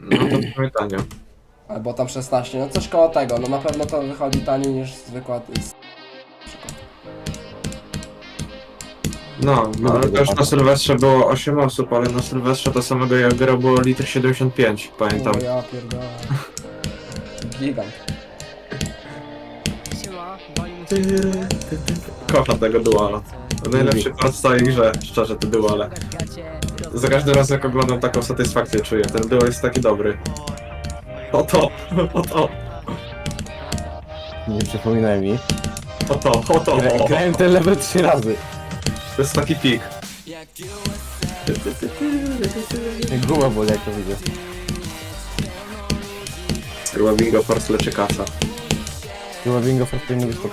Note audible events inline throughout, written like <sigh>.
No to sumie tanio. <clears throat> Albo tam 16, no coś koło tego, no na pewno to wychodzi taniej niż zwykła... z- No, no ale też na Sylwestrze było 8 osób, ale na Sylwestrze to samego jak grał było litr 75, pamiętam. O ja pierdolę. Gigant. Siema, Kocham tego duala. To najlepszy part w całej grze, szczerze, te duale. Za każdym razem jak oglądam taką satysfakcję czuję, ten dual jest taki dobry. Oto, oto, Nie przypominaj mi. oto, oto, Gra, o. grałem ten level trzy razy. To jest taki pik. Guma boli jak to widzę. Chyba Bingo Force leczy kasa. Chyba Bingo Force powinien być top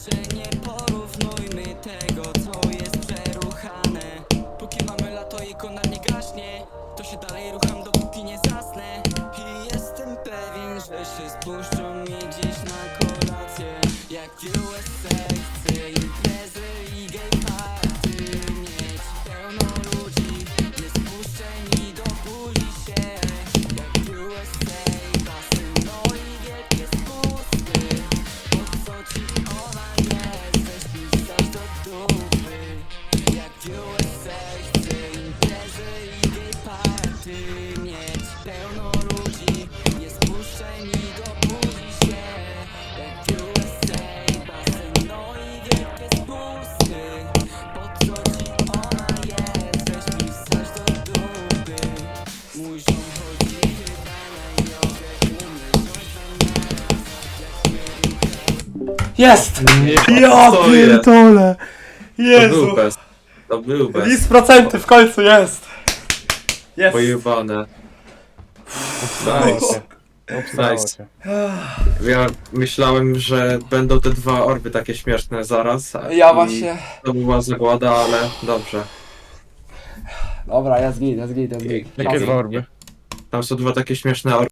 Proszę nie porównujmy tego, co jest przeruchane Póki mamy lato i konar nie gaśnie To się dalej rucham, dopóki you were sexy. Jest! Nie, Ja co jest? pierdolę! To Jezu! był bez. To był bez. List procenty w końcu jest! Jest! Pojebane. Nice. Obstało Nice. się. Ja myślałem, że będą te dwa orby takie śmieszne zaraz. a- Ja i właśnie... To była zagłada, ale dobrze. Dobra, jest git, jest git. Jakie dwa orby? Tam są dwa takie śmieszne orby.